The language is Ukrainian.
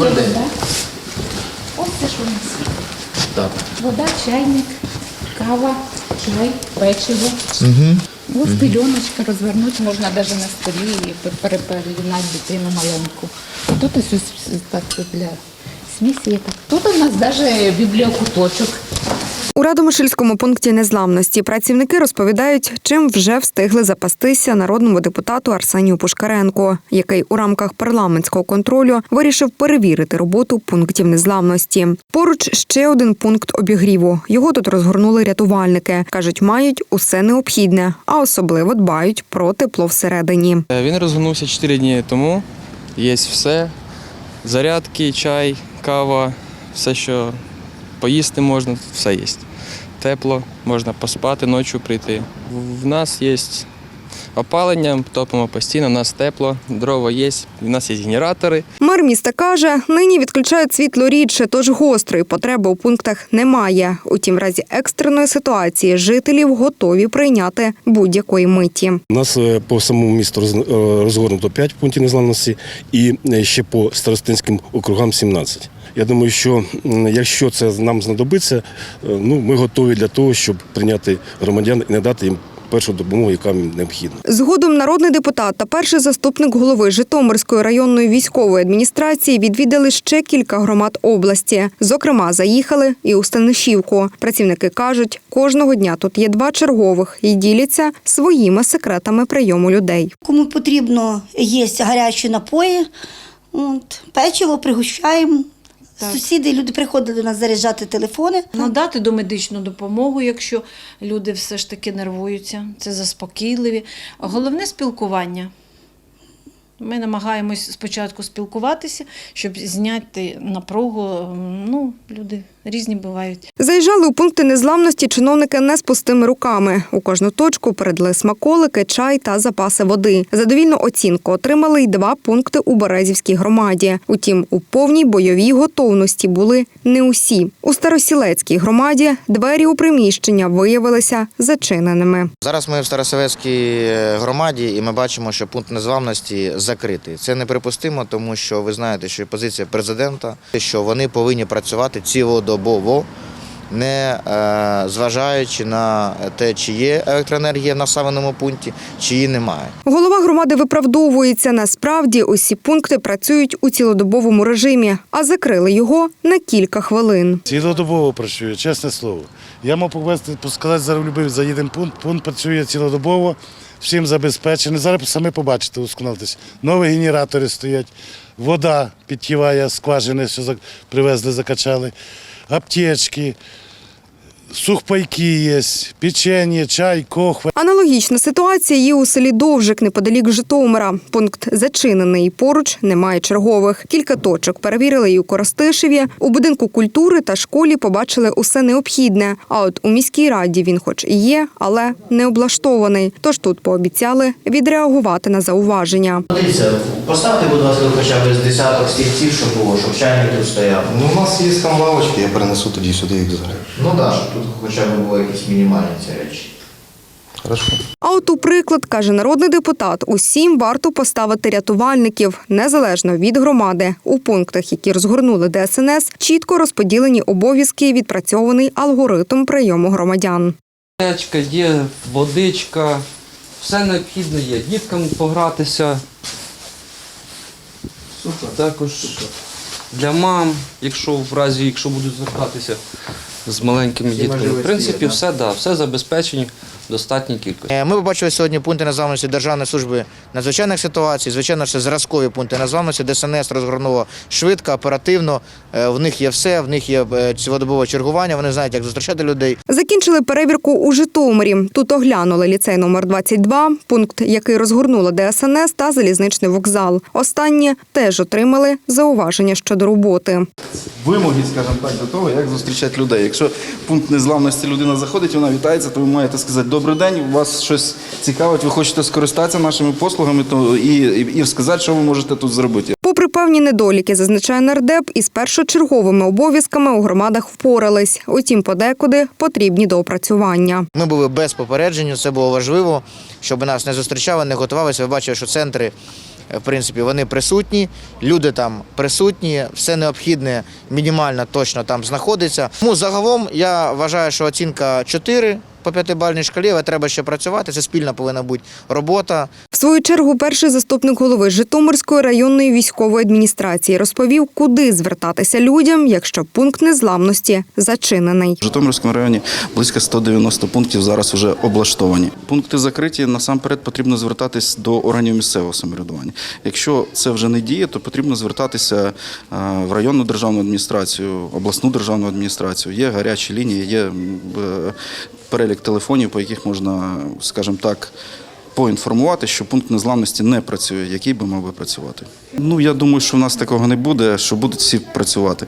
Добрий день. Вода. Ось це ж у нас. є. Так. Вода, чайник, кава, чай, печиво. Ось пільоночка розвернути можна навіть на столі і пе- перепелінати дитину маленьку. Тут ось ось так для смісі є так. Тут у нас навіть бібліокуточок. Радомишльському пункті незламності працівники розповідають, чим вже встигли запастися народному депутату Арсенію Пушкаренку, який у рамках парламентського контролю вирішив перевірити роботу пунктів незламності. Поруч ще один пункт обігріву. Його тут розгорнули рятувальники. кажуть, мають усе необхідне, а особливо дбають про тепло всередині. Він розгорнувся 4 дні тому. Є все. Зарядки, чай, кава, все, що поїсти можна, все є. Тепло, можна поспати, ночі прийти. В- нас є опалення, топимо постійно, в нас тепло, дрова є, в нас є генератори. Мер міста каже, нині відключають світло рідше, тож гострої потреби у пунктах немає. Утім, в разі екстреної ситуації жителів готові прийняти будь-якої миті. У нас е, по самому місту роз- е, розгорнуто 5 пунктів незламності і е, ще по старостинським округам 17. Я думаю, що якщо це нам знадобиться, ну ми готові для того, щоб прийняти громадян і надати їм першу допомогу, яка необхідна. Згодом народний депутат та перший заступник голови Житомирської районної військової адміністрації відвідали ще кілька громад області. Зокрема, заїхали і у Станишівку. Працівники кажуть, кожного дня тут є два чергових і діляться своїми секретами прийому людей. Кому потрібно є гарячі напої, от, печиво пригощаємо. Сусіди, люди приходили до нас заряджати телефони. Надати домедичну допомогу, якщо люди все ж таки нервуються, це заспокійливі. Головне спілкування. Ми намагаємось спочатку спілкуватися, щоб зняти напругу. Ну, люди різні бувають. Заїжджали у пункти незламності чиновники не з пустими руками. У кожну точку передали смаколики, чай та запаси води. Задовільну оцінку отримали й два пункти у Березівській громаді. Утім, у повній бойовій готовності були не усі. У Старосілецькій громаді двері у приміщення виявилися зачиненими. Зараз ми в Старосоветській громаді і ми бачимо, що пункт незламності закритий. Це неприпустимо, тому що ви знаєте, що позиція президента, що вони повинні працювати цілодобово, не е, зважаючи на те, чи є електроенергія в населеному пункті, чи її немає. Голова громади виправдовується. Насправді усі пункти працюють у цілодобовому режимі, а закрили його на кілька хвилин. Цілодобово працює, чесне слово. Я мав повести, сказати, зараз любив, заїдемо пункт. Пункт працює цілодобово, всім забезпечений. Зараз самі побачите, усконалитись. Нові генератори стоять, вода підтіває, скважини, що привезли, закачали, аптечки, сухпайки є, печення, чай, кохва. Аналогічна ситуація є у селі Довжик неподалік Житомира. Пункт зачинений. Поруч немає чергових. Кілька точок перевірили і у Коростишеві. У будинку культури та школі побачили усе необхідне. А от у міській раді він, хоч і є, але не облаштований. Тож тут пообіцяли відреагувати на зауваження. Дивіться, поставте, будь ласка, хоча б з десяток стільців, щоб було, щоб чайник тут стояв. Ну, у нас є там лавочки, я перенесу тоді сюди їх зараз. Ну так, щоб тут хоча б були якісь мінімальні ці речі. Хорошо. А от у приклад, каже народний депутат, усім варто поставити рятувальників незалежно від громади. У пунктах, які розгорнули ДСНС, чітко розподілені обов'язки і відпрацьований алгоритм прийому громадян. Аптечка, є водичка, все необхідне є. Діткам погратися. Також для мам, якщо в разі, якщо будуть звертатися з маленькими дітками. В принципі, все, да, все забезпечені в достатній кількості. Е, Ми побачили сьогодні пункти незламності Державної служби надзвичайних ситуацій. Звичайно, це зразкові пункти незламності. ДСНС розгорнуло швидко, оперативно. Е, В них є все, в них є е, цілодобове чергування. Вони знають, як зустрічати людей. Закінчили перевірку у Житомирі. Тут оглянули ліцей номер 22, пункт, який розгорнула ДСНС та залізничний вокзал. Останні теж отримали зауваження щодо роботи. Вимоги, скажімо так, до того, як зустрічати людей. Якщо пункт незламності людина заходить, вона вітається, то ви маєте сказати Добрий день, у вас щось цікавить, ви хочете скористатися нашими послугами, то і, і, і сказати, що ви можете тут зробити. Попри певні недоліки, зазначає нардеп, із першочерговими обов'язками у громадах впорались. Утім, подекуди потрібні доопрацювання. Ми були без попередження, це було важливо, щоб нас не зустрічали, не готувалися. Ви бачили, що центри в принципі, вони присутні, люди там присутні, все необхідне мінімально точно там знаходиться. Тому загалом я вважаю, що оцінка 4 по п'ятибальній шкалі, але треба ще працювати. Це спільна повинна бути робота. В свою чергу перший заступник голови Житомирської районної військової адміністрації розповів, куди звертатися людям, якщо пункт незламності зачинений. В Житомирському районі близько 190 пунктів зараз вже облаштовані. Пункти закриті. Насамперед потрібно звертатись до органів місцевого самоврядування. Якщо це вже не діє, то потрібно звертатися е, в районну державну адміністрацію, обласну державну адміністрацію. Є гарячі лінії, є е, перелік телефонів, по яких можна, скажімо так. Поінформувати, що пункт незламності не працює, який би мав би працювати. Ну я думаю, що в нас такого не буде, що будуть всі працювати.